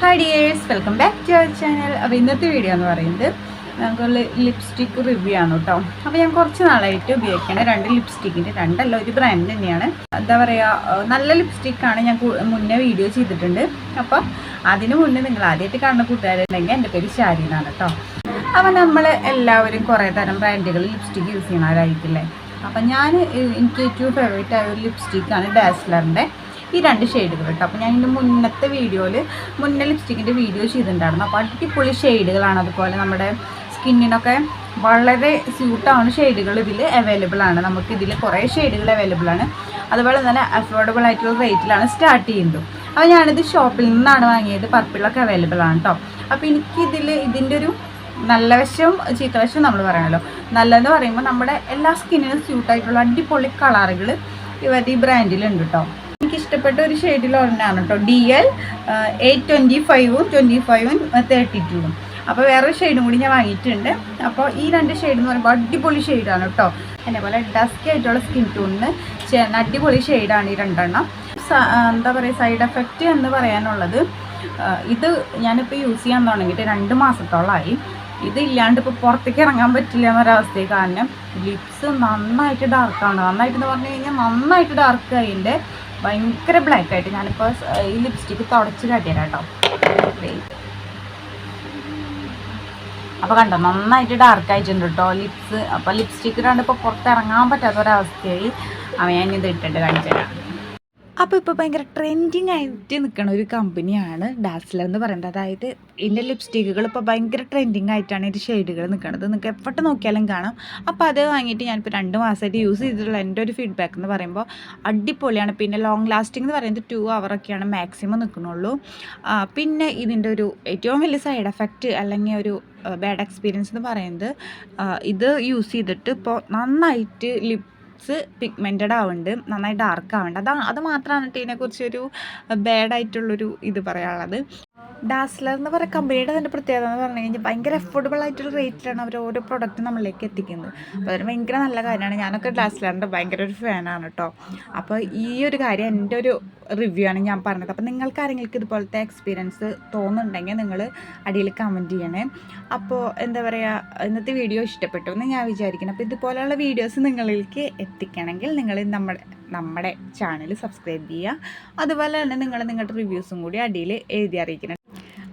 Hi dears welcome back to our channel അപ്പോൾ ഇന്നത്തെ video എന്ന് പറയുന്നത് നമുക്ക് ലിപ്സ്റ്റിക് റിവ്യൂ ആണ് കേട്ടോ. അപ്പോൾ ഞാൻ കുറച്ച് നാളായിട്ട് ഉപയോഗിക്കുന്ന രണ്ട് ലിപ്സ്റ്റിക്കിന്റെ രണ്ടല്ല ഒരു ബ്രാൻഡ് തന്നെയാണ്. എന്താ പറയുക നല്ല ലിപ്സ്റ്റിക്കാണ് ഞാൻ മുന്നേ വീഡിയോ ചെയ്തിട്ടുണ്ട്. അപ്പോൾ അതിന് മുന്നേ നിങ്ങൾ ആദ്യമായിട്ട് കാണുന്ന കൂട്ടുകാരുണ്ടെങ്കിൽ എന്റെ പേര് ഷാരി എന്നാണ് കേട്ടോ. അപ്പോൾ നമ്മൾ എല്ലാവരും കുറേ തരം ബ്രാൻഡുകൾ ലിപ്സ്റ്റിക്ക് യൂസ് ചെയ്യുന്നവരായിരിക്കില്ലേ? അപ്പം ഞാൻ എനിക്ക് ഏറ്റവും ഫേവറേറ്റ് ആയ ഒരു ലിപ്സ്റ്റിക്കാണ് ഡാസ്ലറിന്റെ ഈ രണ്ട് ഷെയ്ഡുകൾ കേട്ടോ. അപ്പോൾ ഞാൻ ഇതിന്റെ മുന്നത്തെ വീഡിയോയിൽ മുന്നേ ലിപ്സ്റ്റിക്കിന്റെ വീഡിയോ ചെയ്തിട്ടുണ്ടായിരുന്നു. അപ്പോൾ അടിപൊളി ഷെയ്ഡുകളാണ് അതുപോലെ നമ്മുടെ സ്കിന്നിനൊക്കെ വളരെ സ്യൂട്ടാവുന്ന ഷെയ്ഡുകൾ ഇതിൽ അവൈലബിൾ ആണ്. നമുക്ക് ഇതിൽ കുറേ ഷെയ്ഡുകൾ അവൈലബിൾ ആണ്. അതുപോലെ തന്നെ അഫോർഡബിൾ ആയിട്ടുള്ള റേറ്റിലാണ് സ്റ്റാർട്ട് ചെയ്യുന്നത്. അപ്പോൾ ഞാനിത് ഷോപ്പിൽ നിന്നാണ് വാങ്ങിയത്. പർപ്പിളൊക്കെ അവൈലബിൾ ആണ് കേട്ടോ അപ്പോൾ എനിക്കിതിൽ ഇതിന്റെ ഒരു നല്ല വശവും ചീത്ത വശവും നമ്മൾ പറയണല്ലോ. നല്ലതെന്ന് പറയുമ്പോൾ നമ്മുടെ എല്ലാ സ്കിന്നിനും സ്യൂട്ടായിട്ടുള്ള അടിപൊളി കളറുകൾ ഇവരുടെ ഈ ബ്രാൻഡിലുണ്ട് കേട്ടോ ഇഷ്ടപ്പെട്ട ഒരു ഷെയ്ഡിൽ ഒരെണ്ണമാണ് കേട്ടോ ഡി എൽ എയ്റ്റ് ട്വന്റി ഫൈവും ട്വന്റി ഫൈവും തേർട്ടി ടൂവും അപ്പോൾ വേറൊരു ഷെയ്ഡും കൂടി ഞാൻ വാങ്ങിയിട്ടുണ്ട്. അപ്പോൾ ഈ രണ്ട് ഷെയ്ഡ് എന്ന് പറയുമ്പോൾ അടിപൊളി ഷെയ്ഡാണ് കേട്ടോ എന്നെ പോലെ ഡസ്കി ആയിട്ടുള്ള സ്കിൻ ടൂണിന് ചേർന്ന അടിപൊളി ഷെയ്ഡാണ് ഈ രണ്ടെണ്ണം. എന്താ പറയുക സൈഡ് എഫക്റ്റ് എന്ന് പറയാനുള്ളത് ഇത് ഞാനിപ്പോൾ യൂസ് ചെയ്യാൻ തുടങ്ങിയിട്ട് രണ്ട് മാസത്തോളമായി ഇതില്ലാണ്ട് ഇപ്പോൾ പുറത്തേക്ക് ഇറങ്ങാൻ പറ്റില്ല എന്നൊരവസ്ഥയെ കാരണം ലിപ്സ് നന്നായിട്ട് ഡാർക്കാണ് നന്നായിട്ട് എന്ന് പറഞ്ഞു കഴിഞ്ഞാൽ നന്നായിട്ട് ഡാർക്ക് അതിന്റെ ഭയങ്കര ബ്ലാക്ക് ആയിട്ട് ഞാനിപ്പോൾ ഈ ലിപ്സ്റ്റിക്ക് തുടച്ച് കാട്ടിയതാ കേട്ടോ അപ്പോൾ കണ്ടോ നന്നായിട്ട് ഡാർക്ക് ആയിട്ടുണ്ട് കേട്ടോ ലിപ്സ് അപ്പോൾ ലിപ്സ്റ്റിക്ക് ഇടാണ്ട് ഇപ്പോൾ പുറത്തിറങ്ങാൻ പറ്റാത്ത ഒരവസ്ഥയായി. അവൻ ഇത് ഇട്ടിട്ട് കാണിച്ചു തരാം അപ്പോൾ ഇപ്പോൾ ഭയങ്കര ട്രെൻഡിങ് ആയിട്ട് നിൽക്കുന്ന ഒരു കമ്പനിയാണ് ഡാസ്ലർ എന്ന് പറയുന്നത്. അതായത് ഇതിന്റെ ലിപ്സ്റ്റിക്കുകൾ ഇപ്പോൾ ഭയങ്കര ട്രെൻഡിങ് ആയിട്ടാണ് ഇതിന്റെ ഷെയ്ഡുകൾ നിൽക്കുന്നത് നിങ്ങൾക്ക് എപ്പോഴും നോക്കിയാലും കാണാം. അപ്പോൾ അത് വാങ്ങിയിട്ട് ഞാനിപ്പോൾ രണ്ട് മാസമായിട്ട് യൂസ് ചെയ്തിട്ടുള്ള എന്റെ ഒരു ഫീഡ്ബാക്ക് എന്ന് പറയുമ്പോൾ അടിപൊളിയാണ്. പിന്നെ ലോങ് ലാസ്റ്റിംഗ് എന്ന് പറയുന്നത് ടു ഒക്കെയാണ് മാക്സിമം നിൽക്കുന്നുള്ളൂ പിന്നെ ഇതിന്റെ ഒരു ഏറ്റവും വലിയ സൈഡ് എഫക്റ്റ് അല്ലെങ്കിൽ ഒരു ബാഡ് എക്സ്പീരിയൻസ് എന്ന് പറയുന്നത് ഇത് യൂസ് ചെയ്തിട്ട് ഇപ്പോൾ നന്നായിട്ട് ലിപ് ലിപ്സ് പിഗ്മെന്റഡ് ആവുന്നുണ്ട് നന്നായി ഡാർക്ക് ആവുന്നുണ്ട് അതാ അത് മാത്രമാണ് കേട്ടോ ഇതിനെക്കുറിച്ചൊരു ബാഡായിട്ടുള്ളൊരു ഇത് പറയാനുള്ളത് ഡാസ്ലർ എന്ന് പറയുന്ന കമ്പനിയുടെ തന്നെ പ്രത്യേകത എന്ന് പറഞ്ഞു കഴിഞ്ഞാൽ ഭയങ്കര അഫോർഡബിൾ ആയിട്ടുള്ള റേറ്റിലാണ് അവർ ഓരോ പ്രൊഡക്റ്റ് നമ്മളിലേക്ക് എത്തിക്കുന്നത്. അപ്പോൾ അതിന് ഭയങ്കര നല്ല കാര്യമാണ്. ഞാനൊക്കെ ഡാസ്ലറിന്റെ ഭയങ്കര ഒരു ഫാനാണ് കേട്ടോ അപ്പോൾ ഈ ഒരു കാര്യം എന്റെ ഒരു റിവ്യൂ ആണ് ഞാൻ പറഞ്ഞത്. അപ്പോൾ നിങ്ങൾക്ക് ആരെങ്കിലും ഇതുപോലത്തെ എക്സ്പീരിയൻസ് തോന്നുന്നുണ്ടെങ്കിൽ നിങ്ങൾ അടിയിൽ കമന്റ് ചെയ്യണേ. അപ്പോൾ എന്താ പറയുക ഇന്നത്തെ വീഡിയോ ഇഷ്ടപ്പെട്ടു എന്ന് ഞാൻ വിചാരിക്കുന്നു. അപ്പോൾ ഇതുപോലെയുള്ള വീഡിയോസ് നിങ്ങളിലേക്ക് എത്തിക്കണമെങ്കിൽ നിങ്ങൾ നമ്മുടെ നമ്മുടെ ചാനൽ സബ്സ്ക്രൈബ് ചെയ്യുക. അതുപോലെ തന്നെ നിങ്ങൾ നിങ്ങളുടെ റിവ്യൂസും കൂടി അടിയിൽ എഴുതി അറിയിക്കണം.